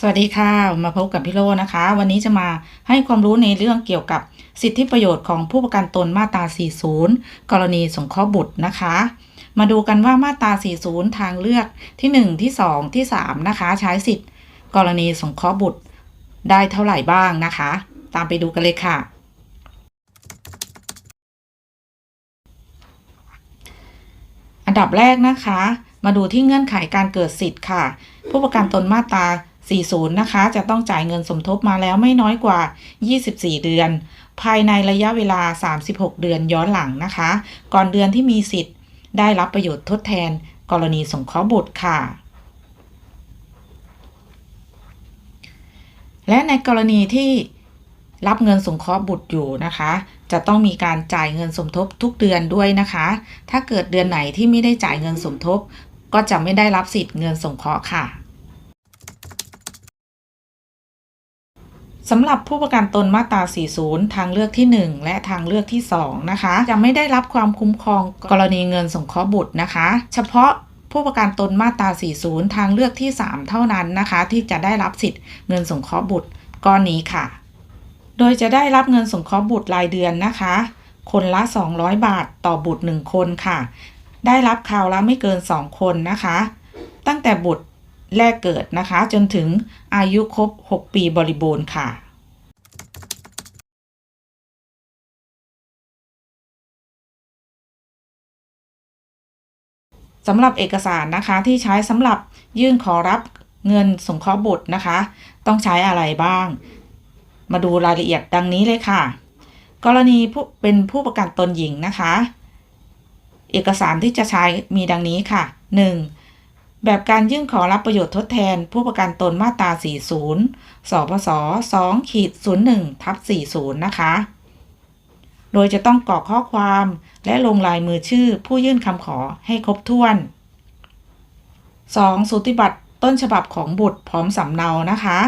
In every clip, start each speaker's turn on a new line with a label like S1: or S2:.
S1: สวัสดีค่ะ มาพบกับพี่โลนะคะ วันนี้จะมาให้ความรู้ในเรื่องเกี่ยวกับสิทธิประโยชน์ของผู้ประกันตนมาตรา 40 กรณีสงเคราะห์บุตรนะคะ มาดูกันว่ามาตรา 40 ทางเลือกที่ 1 ที่ 2 ที่ 3 นะคะ ใช้สิทธิ์กรณีสงเคราะห์บุตรได้เท่าไหร่บ้างนะคะ ตามไปดูกันเลยค่ะ อันดับแรกนะคะ มาดูที่เงื่อนไขการเกิดสิทธิ์ค่ะ ผู้ประกันตนมาตรา 40 นะคะ จะต้องจ่ายเงินสมทบมาแล้วไม่น้อยกว่า 24 เดือน ภายในระยะเวลา 36 เดือนย้อนหลังนะคะ ก่อนเดือนที่มีสิทธิ์ ได้รับประโยชน์ทดแทน กรณีสงเคราะห์บุตรค่ะ และในกรณีที่รับเงินสงเคราะห์บุตรอยู่นะคะ จะต้องมีการจ่ายเงินสมทบทุกเดือนด้วยนะคะ ถ้าเกิดเดือนไหนที่ไม่ได้จ่ายเงินสมทบ ก็จะไม่ได้รับสิทธิ์เงินสงเคราะห์ค่ะ สำหรับผู้ประกันตนมาตรา 40 ทางเลือกที่ 1 และทางเลือกที่ 2 นะคะ จะไม่ได้รับความคุ้มครองกรณีเงินสงเคราะห์บุตรนะคะ เฉพาะผู้ประกันตนมาตรา 40 ทางเลือกที่ 3 เท่านั้นนะคะ ที่จะได้รับสิทธิ์เงินสงเคราะห์บุตรก้อนนี้ค่ะ โดยจะได้รับเงินสงเคราะห์บุตรรายเดือนนะคะ คนละ 200 บาทต่อบุตร 1 คนค่ะ ได้รับคราวละไม่เกิน 2 คนนะคะ ตั้งแต่บุตร แรกเกิดนะคะ จนถึงอายุครบ 6 ปีบริบูรณ์ค่ะ สำหรับเอกสารนะคะที่ใช้สำหรับยื่นขอรับเงินสงเคราะห์บุตรนะคะ ต้องใช้อะไรบ้าง มาดูรายละเอียดดังนี้เลยค่ะ กรณีผู้เป็นผู้ประกันตนหญิงนะคะ เอกสารที่จะใช้มีดังนี้ค่ะ 1. แบบการยื่นขอรับประโยชน์ทดแทน ผู้ประกันตนมาตรา 40 สพส2ขีด01ทับ40 นะคะ โดยจะต้องกรอกข้อความและลงลายมือชื่อผู้ยื่นคำขอให้ครบถ้วน 2. สูติบัตรต้นฉบับของบุตรพร้อมสำเนานะคะ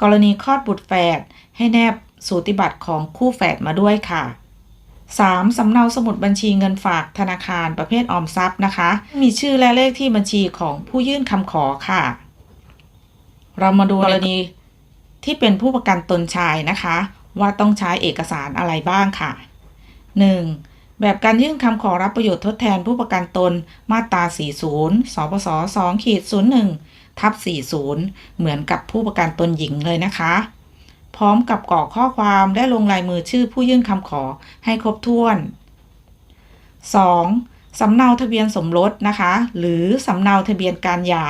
S1: กรณีคลอดบุตรแฝดให้แนบสูติบัตรของคู่แฝดมาด้วยค่ะ 3. สำเนาสมุดบัญชีเงินฝากธนาคารประเภทออมทรัพย์นะคะ มีชื่อและเลขที่บัญชีของผู้ยื่นคำขอค่ะ เรามาดูกรณีที่เป็นผู้ประกันตนชายนะคะ ว่าต้องใช้เอกสารอะไรบ้างค่ะ 1. แบบการยื่นคำขอรับประโยชน์ทดแทนผู้ประกันตนมาตรา 40 สปส2ขีด01ทับ40 เหมือนกับผู้ประกันตนหญิงเลยนะคะ พร้อมกับกรอกข้อความและลงลายมือชื่อผู้ยื่นคำขอให้ครบถ้วน 2. สำเนาทะเบียนสมรสนะคะ หรือสำเนาทะเบียนการหย่า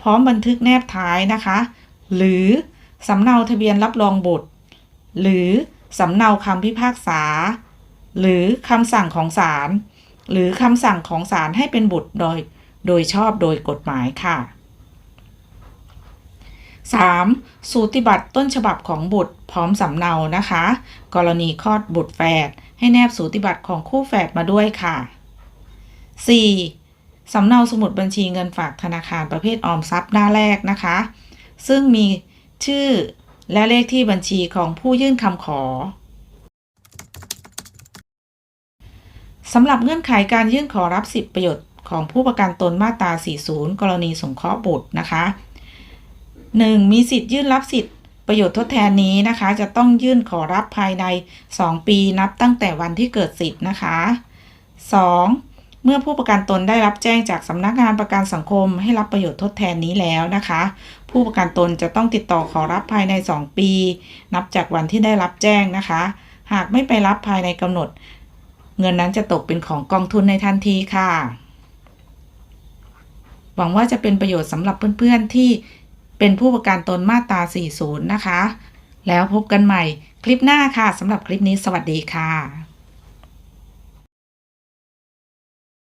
S1: พร้อมบันทึกแนบท้ายนะคะ หรือสำเนาทะเบียนรับรองบุตร หรือสำเนาคำพิพากษา หรือคำสั่งของศาลหรือคำสั่งของศาลให้เป็นบุตรโดย โดยชอบโดยกฎหมายค่ะ 3. สูติบัตรต้นฉบับของบุตรพร้อมสำเนานะคะ กรณีคลอดบุตรแฝดให้แนบสูติบัตรของคู่แฝดมาด้วยค่ะ 4. สำเนาสมุดบัญชีเงินฝากธนาคารประเภทออมทรัพย์หน้าแรกนะคะ ซึ่งมีชื่อและเลขที่บัญชีของผู้ยื่นคำขอสำหรับเงื่อนไขการยื่นขอรับสิทธิประโยชน์ของผู้ประกันตนมาตรา 40 กรณีสงเคราะห์บุตรนะคะ 1. มีสิทธิ์ยื่นรับสิทธิ์ประโยชน์ทดแทนนี้นะคะ จะต้องยื่นขอรับภายใน 2 ปีนับตั้งแต่วันที่เกิดสิทธิ์นะคะ 2. เมื่อผู้ประกันตนได้รับแจ้งจากสำนักงานประกันสังคม ให้รับประโยชน์ทดแทนนี้แล้วนะคะ ผู้ประกันตนจะต้องติดต่อขอรับภายใน 2 ปี นับจากวันที่ได้รับแจ้งนะคะ หากไม่ไปรับภายในกำหนด เงินนั้นจะตกเป็นของกองทุนในทันทีค่ะ หวังว่าจะเป็นประโยชน์สำหรับเพื่อนๆที่ เป็นผู้ประกันตนมาตรา 40 นะคะ แล้วพบกันใหม่คลิปหน้าค่ะสำหรับคลิปนี้สวัสดีค่ะ